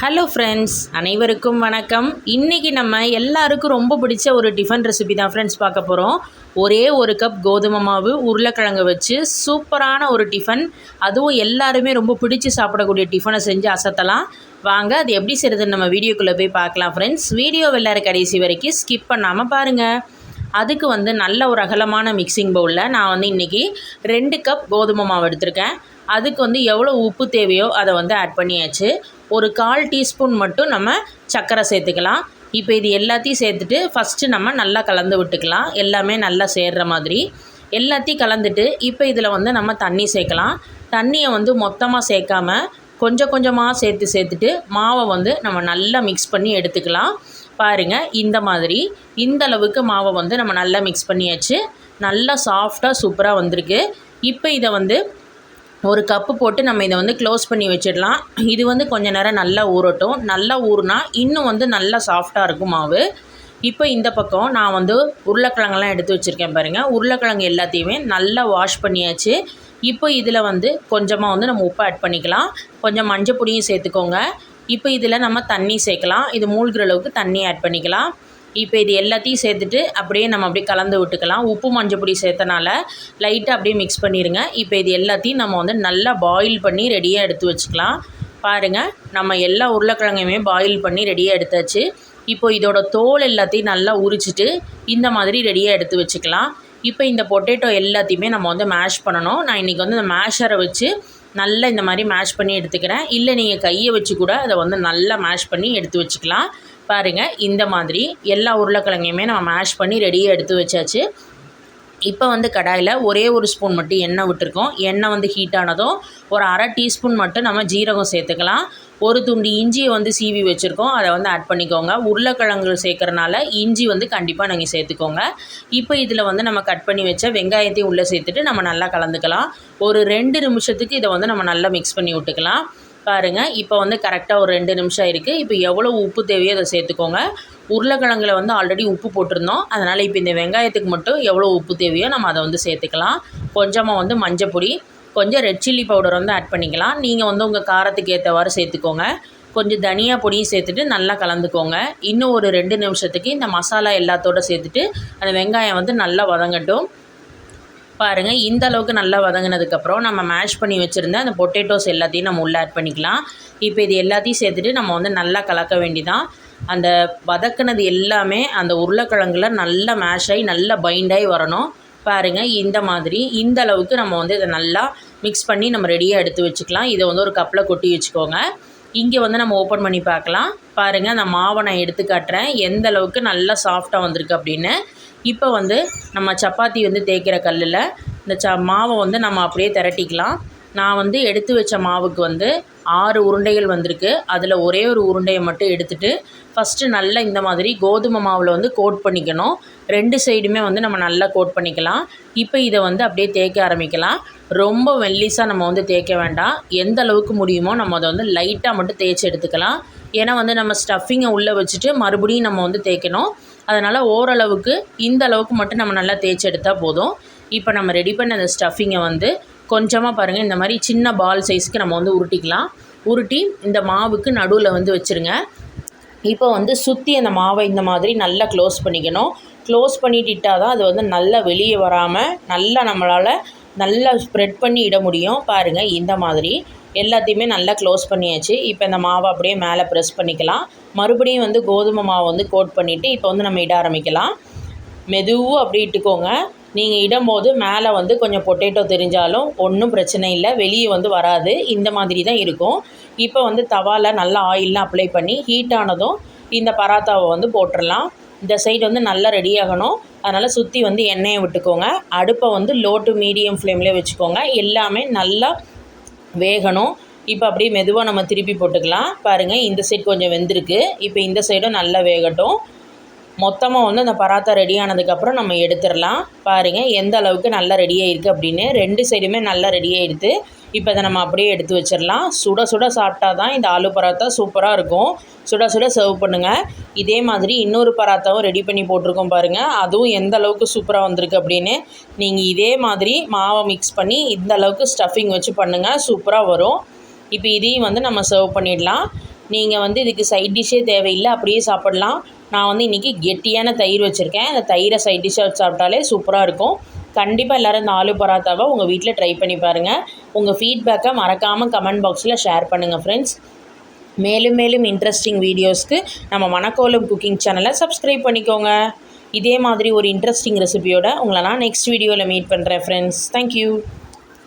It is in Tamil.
ஹலோ ஃப்ரெண்ட்ஸ் அனைவருக்கும் வணக்கம். இன்றைக்கி நம்ம எல்லாருக்கும் ரொம்ப பிடிச்ச ஒரு டிஃபன் ரெசிபி தான் ஃப்ரெண்ட்ஸ் பார்க்க போகிறோம் ஒரே ஒரு கப் கோதுமை மாவு உருளைக்கிழங்கு வச்சு சூப்பரான ஒரு டிஃபன் அதுவும் எல்லாருமே ரொம்ப பிடிச்சி சாப்பிடக்கூடிய டிஃபனை செஞ்சு அசத்தலாம். வாங்க அது எப்படி செய்கிறதுன்னு நம்ம வீடியோக்குள்ளே போய் பார்க்கலாம் ஃப்ரெண்ட்ஸ் வீடியோ எல்லாரும் கடைசி வரைக்கும் ஸ்கிப் பண்ணாமல் பாருங்கள் அதுக்கு வந்து நல்ல ஒரு அகலமான மிக்சிங் பவுலில் நான் வந்து இன்றைக்கி ரெண்டு கப் கோதுமை மாவு எடுத்திருக்கேன். அதுக்கு வந்து எவ்வளோ உப்பு தேவையோ அதை வந்து ஆட் பண்ணியாச்சு. ஒரு கால் டீஸ்பூன் மட்டும் நம்ம சர்க்கரை சேர்த்துக்கலாம். இப்போ இது எல்லாத்தையும் சேர்த்துட்டு ஃபஸ்ட்டு நம்ம நல்லா கலந்து விட்டுக்கலாம். எல்லாமே நல்லா சேர்கிற மாதிரி. எல்லாத்தையும் கலந்துட்டு இப்போ இதில் வந்து நம்ம தண்ணி சேர்க்கலாம். தண்ணியை வந்து மொத்தமாக சேர்க்காம கொஞ்சம் கொஞ்சமாக சேர்த்து சேர்த்துட்டு மாவை வந்து நம்ம நல்லா மிக்ஸ் பண்ணி எடுத்துக்கலாம். பாருங்கள் இந்த மாதிரி. இந்த அளவுக்கு மாவை வந்து நம்ம நல்லா மிக்ஸ் பண்ணியாச்சு. நல்லா சாஃப்டாக சூப்பராக வந்திருக்கு. இப்போ இதை வந்து ஒரு கப்பு போட்டு நம்ம இதை வந்து க்ளோஸ் பண்ணி வச்சிடலாம். இது வந்து கொஞ்சம் நேரம் நல்லா ஊறட்டும். நல்லா ஊறுனா இன்னும் வந்து நல்லா சாஃப்டாக இருக்கும் மாவு. இப்போ இந்த பக்கம் நான் வந்து உருளைக்கிழங்கெல்லாம் எடுத்து வச்சுருக்கேன் பாருங்கள் உருளைக்கிழங்கு எல்லாத்தையுமே நல்லா வாஷ் பண்ணியாச்சு. இப்போ இதில் வந்து கொஞ்சமாக வந்து நம்ம உப்பு ஆட் பண்ணிக்கலாம். கொஞ்சம் மஞ்சள் பொடியும் சேர்த்துக்கோங்க. இப்போ இதில் நம்ம தண்ணி சேர்க்கலாம். இது மூழ்கிற அளவுக்கு தண்ணி ஆட் பண்ணிக்கலாம். இப்போ இது எல்லாத்தையும் சேர்த்துட்டு அப்படியே நம்ம அப்படியே கலந்து விட்டுக்கலாம். உப்பு மஞ்சள் பொடி சேர்த்தனால லைட்டாக அப்படியே மிக்ஸ் பண்ணிடுங்க இப்போ இது எல்லாத்தையும் நம்ம வந்து நல்லா பாயில் பண்ணி ரெடியாக எடுத்து வச்சுக்கலாம். பாருங்கள் நம்ம எல்லா உருளைக்கிழங்கையுமே பாயில் பண்ணி ரெடியாக எடுத்தாச்சு. இப்போ இதோட தோல் எல்லாத்தையும் நல்லா உரிச்சிட்டு இந்த மாதிரி ரெடியாக எடுத்து வச்சுக்கலாம். இப்போ இந்த பொட்டேட்டோ எல்லாத்தையுமே நம்ம வந்து மேஷ் பண்ணணும். நான் இன்றைக்கி வந்து இந்த மேஷரை வச்சு நல்லா இந்த மாதிரி மேஷ் பண்ணி எடுத்துக்கிறேன். இல்லை நீங்கள் கையை வச்சு கூட அதை வந்து நல்லா மேஷ் பண்ணி எடுத்து வச்சுக்கலாம். பாருங்கள் இந்த மாதிரி எல்லா உருளைக்கிழங்கையுமே நம்ம மேஷ் பண்ணி ரெடியாக எடுத்து வச்சாச்சு. இப்போ வந்து கடாயில் ஒரே ஒரு ஸ்பூன் மட்டும் எண்ணெய் விட்டுருக்கோம். எண்ணெய் வந்து ஹீட் ஆனதும் ஒரு அரை டீஸ்பூன் மட்டும் நம்ம ஜீரகம் சேர்த்துக்கலாம். ஒரு துண்டு இஞ்சியை வந்து சீவி வச்சுருக்கோம். அதை வந்து ஆட் பண்ணிக்கோங்க. உருளைக்கிழங்கு சேர்க்குறனால இஞ்சி வந்து கண்டிப்பாக நீங்கள் சேர்த்துக்கோங்க. இப்போ இதில் வந்து நம்ம கட் பண்ணி வச்ச வெங்காயத்தையும் உள்ளே சேர்த்துட்டு நம்ம நல்லா கலந்துக்கலாம். ஒரு ரெண்டு நிமிஷத்துக்கு இதை வந்து நம்ம நல்லா மிக்ஸ் பண்ணி விட்டுக்கலாம். பாருங்கள் இப்போ வந்து கரெக்டாக ஒரு ரெண்டு நிமிஷம் இருக்குது இப்போ எவ்வளோ உப்பு தேவையோ அதை சேர்த்துக்கோங்க. உருளைக்கிழங்குல வந்து ஆல்ரெடி உப்பு போட்டிருந்தோம். அதனால் இப்போ இந்த வெங்காயத்துக்கு மட்டும் எவ்வளோ உப்பு தேவையோ நம்ம அதை வந்து சேர்த்துக்கலாம். கொஞ்சமாக வந்து மஞ்சள் பொடி கொஞ்சம் ரெட் சில்லி பவுடர் வந்து ஆட் பண்ணிக்கலாம். நீங்கள் வந்து உங்கள் காரத்துக்கு ஏற்றவாறு சேர்த்துக்கோங்க. கொஞ்சம் தனியா பொடியும் சேர்த்துட்டு நல்லா கலந்துக்கோங்க. இன்னும் ஒரு ரெண்டு நிமிஷத்துக்கு இந்த மசாலா எல்லாத்தோட சேர்த்துட்டு அந்த வெங்காயம் வந்து நல்லா வதங்கட்டும். பாருங்கள் இந்த அளவுக்கு நல்லா வதங்கினதுக்கப்புறம் நம்ம மேஷ் பண்ணி வச்சுருந்த அந்த பொட்டேட்டோஸ் எல்லாத்தையும் நம்ம உள்ளே ஆட் பண்ணிக்கலாம். இப்போ இது எல்லாத்தையும் சேர்த்துட்டு நம்ம வந்து நல்லா கலக்க வேண்டிதான். அந்த வதக்குனது எல்லாமே அந்த உருளைக்கிழங்குல நல்லா மேஷ் ஆகி நல்லா பைண்டாகி வரணும். பாருங்கள் இந்த மாதிரி இந்த அளவுக்கு நம்ம வந்து இதை நல்லா மிக்ஸ் பண்ணி நம்ம ரெடியாக எடுத்து வச்சுக்கலாம். இதை வந்து ஒரு கப்பில் கொட்டி வச்சுக்கோங்க. இங்கே வந்து நம்ம ஓப்பன் பண்ணி பார்க்கலாம். பாருங்கள் அந்த மாவை நான் எடுத்து காட்டுறேன். எந்த அளவுக்கு நல்லா சாஃப்டாக வந்திருக்கு அப்படின்னு. இப்போ வந்து நம்ம சப்பாத்தி வந்து தேய்க்கிற கல்லில் இந்த ச மாவை வந்து நம்ம அப்படியே திரட்டிக்கலாம். நான் வந்து எடுத்து வச்ச மாவுக்கு வந்து ஆறு உருண்டைகள் வந்திருக்கு. அதில் ஒரே ஒரு உருண்டையை மட்டும் எடுத்துகிட்டு ஃபஸ்ட்டு நல்லா இந்த மாதிரி கோதுமை மாவில் வந்து கோட் பண்ணிக்கணும். ரெண்டு சைடுமே வந்து நம்ம நல்லா கோட் பண்ணிக்கலாம். இப்போ இதை வந்து அப்படியே தேய்க்க ஆரம்பிக்கலாம். ரொம்ப மெல்லிஸாக நம்ம வந்து தேய்க்க வேண்டாம். எந்த அளவுக்கு முடியுமோ நம்ம அதை வந்து லைட்டாக மட்டும் தேய்ச்சி எடுத்துக்கலாம். ஏன்னா வந்து நம்ம ஸ்டஃபிங்கை உள்ளே வச்சுட்டு மறுபடியும் நம்ம வந்து தேய்க்கணும். அதனால் ஓரளவுக்கு இந்த அளவுக்கு மட்டும் நம்ம நல்லா தேய்ச்சி எடுத்தால் போதும். இப்போ நம்ம ரெடி பண்ண அந்த ஸ்டஃபிங்கை வந்து கொஞ்சமாக பாருங்கள் இந்த மாதிரி சின்ன பால் சைஸ்க்கு நம்ம வந்து உருட்டிக்கலாம். உருட்டி இந்த மாவுக்கு நடுவில் வந்து வச்சுருங்க. இப்போ வந்து சுற்றி அந்த மாவை இந்த மாதிரி நல்லா க்ளோஸ் பண்ணிக்கணும். க்ளோஸ் பண்ணிட்டுட்டால் தான் அது வந்து நல்லா வெளியே வராமல் நல்லா நம்மளால் நல்லா ஸ்ப்ரெட் பண்ணி இட முடியும். பாருங்கள் இந்த மாதிரி. எல்லாத்தையுமே நல்லா க்ளோஸ் பண்ணியாச்சு. இப்போ இந்த மாவை அப்படியே மேலே ப்ரெஸ் பண்ணிக்கலாம். மறுபடியும் வந்து கோதுமை மாவை வந்து கோட் பண்ணிவிட்டு இப்போ வந்து நம்ம இட ஆரம்பிக்கலாம். மெதுவாக அப்படி இட்டுக்கோங்க. நீங்கள் இடும்போது மேலே வந்து கொஞ்சம் பொட்டேட்டோ தெரிஞ்சாலும் ஒன்றும் பிரச்சனை இல்லை. வெளியே வந்து வராது. இந்த மாதிரி தான் இருக்கும். இப்போ வந்து தவாவில் நல்லா ஆயிலெலாம் அப்ளை பண்ணி ஹீட் ஆனதும் இந்த பராத்தாவை வந்து போட்டுடலாம் இந்த சைடு வந்து நல்லா ரெடி ஆகணும். அதனால் சுற்றி வந்து எண்ணெயை விட்டுக்கோங்க. அடுப்பை வந்து லோ டு மீடியம் ஃப்ளேம்லேயே வச்சுக்கோங்க. எல்லாமே நல்லா வேகணும். இப்போ அப்படியே மெதுவாக நம்ம திருப்பி போட்டுக்கலாம். பாருங்கள் இந்த சைடு கொஞ்சம் வெந்திருக்கு. இப்போ இந்த சைடும் நல்லா வேகட்டும். மொத்தமாக வந்து அந்த பராத்தா ரெடி ஆனதுக்கப்புறம் நம்ம எடுத்துடலாம். பாருங்கள் எந்த அளவுக்கு நல்லா ரெடியாக இருக்குது அப்படின்னு. ரெண்டு சைடுமே நல்லா ரெடியாக எடுத்து இப்போ அதை நம்ம அப்படியே எடுத்து வச்சிடலாம். சுட சுட சாப்பிட்டா தான் இந்த ஆலு பராத்தா சூப்பராக இருக்கும். சுட சுட சர்வ் பண்ணுங்கள் இதே மாதிரி இன்னொரு பராத்தாவும் ரெடி பண்ணி போட்டிருக்கோம் பாருங்கள் அதுவும் எந்த அளவுக்கு சூப்பராக வந்திருக்கு அப்படின்னு. நீங்கள் இதே மாதிரி மாவை மிக்ஸ் பண்ணி இந்த அளவுக்கு ஸ்டஃபிங் வச்சு பண்ணுங்கள் சூப்பராக வரும். இப்போ இதையும் வந்து நம்ம சர்வ் பண்ணிடலாம். நீங்கள் வந்து இதுக்கு சைட் டிஷ்ஷே தேவையில்லை. அப்படியே சாப்பிட்லாம். நான் வந்து இன்றைக்கி கெட்டியான தயிர் வச்சுருக்கேன். அந்த தயிரை சைட் டிஷ்ஷாக சாப்பிட்டாலே சூப்பராக இருக்கும். கண்டிப்பாக எல்லோரும் இந்த ஆலு பராத்தாவை உங்கள் வீட்டில் ட்ரை பண்ணி பாருங்கள் உங்கள் ஃபீட்பேக்கை மறக்காமல் கமெண்ட் பாக்ஸில் ஷேர் பண்ணுங்கள் ஃப்ரெண்ட்ஸ் மேலும் மேலும் இன்ட்ரெஸ்டிங் வீடியோஸ்க்கு நம்ம மணக்கோலம் குக்கிங் சேனலை சப்ஸ்கிரைப் பண்ணிக்கோங்க. இதே மாதிரி ஒரு இன்ட்ரெஸ்டிங் ரெசிபியோட உங்களை நான் நெக்ஸ்ட் வீடியோவில் மீட் பண்ணுறேன் ஃப்ரெண்ட்ஸ் தேங்க்யூ